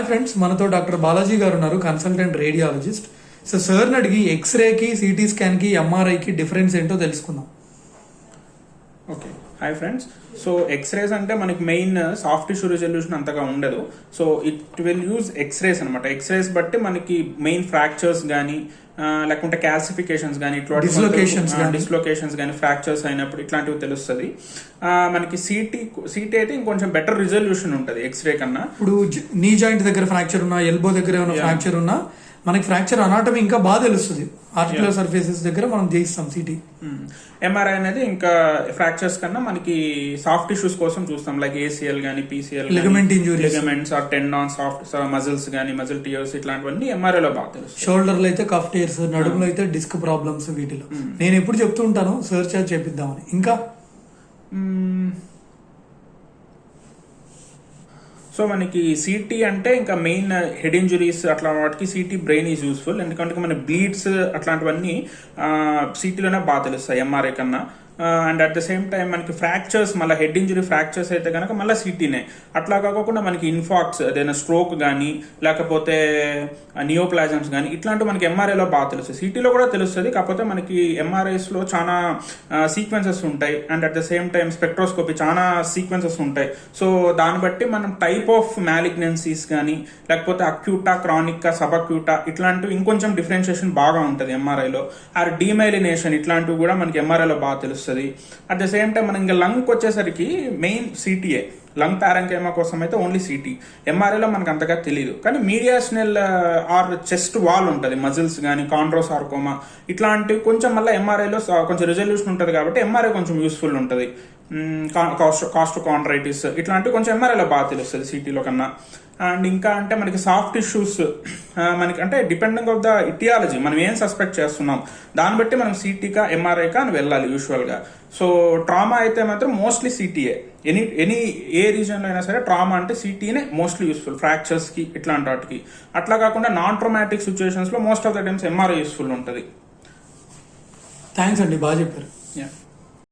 Hi friends మనతో doctor Balaji గారు ఉన్నారు కన్సల్టెంట్ రేడియాలజిస్ట్ సో సార్ని అడిగి ఎక్స్రేకి సిటీ స్కాన్కి ఎంఆర్ఐకి డిఫరెన్స్ ఏంటో తెలుసుకుందాం. Okay hi friends so x rays అంటే మనకి మెయిన్ సాఫ్ట్ టిష్యూ రిజల్యూషన్ అంతగా ఉండదు. So it will use x rays అనమాట ఎక్స్రేస్ బట్టి మనకి మెయిన్ ఫ్రాక్చర్స్ కానీ లేకుంటే క్యాల్సిఫికేషన్స్ కానీ Dislocations గానీ. డిస్లొకేషన్స్ కానీ ఫ్రాక్చర్స్ అయినప్పుడు ఇట్లాంటివి తెలుస్తుంది మనకి సిటీ సిటీ అయితే ఇంకొంచెం బెటర్ రిజల్యూషన్ ఉంటుంది ఎక్స్రే కన్నా ఇప్పుడు నీ జాయింట్ దగ్గర ఫ్రాక్చర్ ఉన్నా ఎల్బో దగ్గర ఏమైనా. ఫ్రాక్చర్ ఉన్నా మనకి ఫ్రాక్చర్ అనాటమీ ఇంకా బాగా తెలుస్తుంది. ఆర్టికులర్ సర్ఫేసెస్ దగ్గర మనం చేయిస్తాం సిటీ ఎంఆర్ఐ అనేది ఇంకా ఫ్రాక్చర్స్ కన్నా మనకి సాఫ్ట్ టిష్యూస్ కోసం చూస్తాం. లైక్ ఏసీఎల్ కానీ PCL Ligament injuries. Ligaments or tendon soft muscles కానీ మజిల్ టియర్స్ ఇట్లాంటివన్నీ ఎంఆర్ఐ లో బాగా తెలుస్తాయి. షోల్డర్లో అయితే కఫ్ టేర్స్ నడుములో అయితే డిస్క్ ప్రాబ్లమ్స్ వీటిలో. నేను ఎప్పుడు చెప్తూ ఉంటాను సర్చ్ చేపిద్దామని. ఇంకా? సో మనకి సిటీ అంటే ఇంకా మెయిన్ హెడ్ ఇంజురీస్ అట్లా వాటికి సిటీ బ్రెయిన్ ఈజ్ యూస్ఫుల్ ఎందుకంటే మన బ్లీడ్స్ అట్లాంటివన్నీ uh, సిటీలోనే బాగా తెలుస్తాయి ఎంఆర్ఐ కన్నా. And at the same time మనకి ఫ్రాక్చర్స్ మళ్ళీ హెడ్ ఇంజురీ ఫ్రాక్చర్స్ అయితే కనుక మళ్ళీ సిటీనే అట్లా కాకుండా మనకి ఇన్ఫాక్ట్స్ ఏదైనా స్ట్రోక్ కానీ లేకపోతే నియోప్లాజమ్స్ కానీ ఇట్లాంటివి మనకి ఎంఆర్ఐలో బాగా తెలుస్తుంది సిటీలో కూడా తెలుస్తుంది కాకపోతే మనకి ఎంఆర్ఐస్లో చాలా సీక్వెన్సెస్ ఉంటాయి. And at the same time spectroscopy చాలా సీక్వెన్సెస్ ఉంటాయి. సో దాన్ని బట్టి మనం టైప్ ఆఫ్ మ్యాలిగ్నెన్సీస్ కానీ లేకపోతే అక్యూటా క్రానిక్కా సబక్యూటా ఇట్లాంటివి ఇంకొంచెం డిఫరెన్షియేషన్ బాగా ఉంటుంది ఎంఆర్ఐలో ఆర్ డీమైలినేషన్ ఇట్లాంటివి కూడా మనకి ఎంఆర్ఐలో బాగా తెలుస్తుంది అట్ ద సేమ్ టైం మనం ఇంకా లంగ్కి వచ్చేసరికి మెయిన్ సిటీఏ లంగ్ ప్యారంకేమా కోసం అయితే ఓన్లీ సిటీ ఎంఆర్ఐలో మనకు అంతగా తెలియదు కానీ మీడియాషనల్ ఆర్ చెస్ట్ వాల్ ఉంటుంది. మజిల్స్ కానీ కాండ్రోస్ ఆర్కోమా ఇట్లాంటివి కొంచెం మళ్ళీ ఎంఆర్ఐలో కొంచెం రిజల్యూషన్ ఉంటుంది కాబట్టి ఎంఆర్ఐ కొంచెం యూస్ఫుల్ ఉంటుంది. కాస్ట్ కాండ్రైటిస్ ఇట్లాంటివి కొంచెం ఎంఆర్ఐలో బాగా తెలుస్తుంది సిటీలో కన్నా. అండ్ ఇంకా అంటే మనకి సాఫ్ట్ ఇష్యూస్ మనకి అంటే డిపెండింగ్ ఆఫ్ ద ఇటియాలజీ మనం ఏం సస్పెక్ట్ చేస్తున్నాం? దాన్ని బట్టి మనం సిటీకా ఎంఆర్ఐకా అని వెళ్ళాలి యూజువల్గా సో ట్రామా అయితే మాత్రం mostly CTA any any a రీజన్లో అయినా సరే ట్రామా అంటే సిటీనే మోస్ట్లీ యూస్ఫుల్. ఫ్రాక్చర్స్కి ఇట్లాంటి వాటికి. అట్లా కాకుండా నాన్ ట్రోమాటిక్ సిచ్యువేషన్స్లో most of the times MRI useful ఉంటుంది. థ్యాంక్స్ అండి బాగా చెప్పారు. యా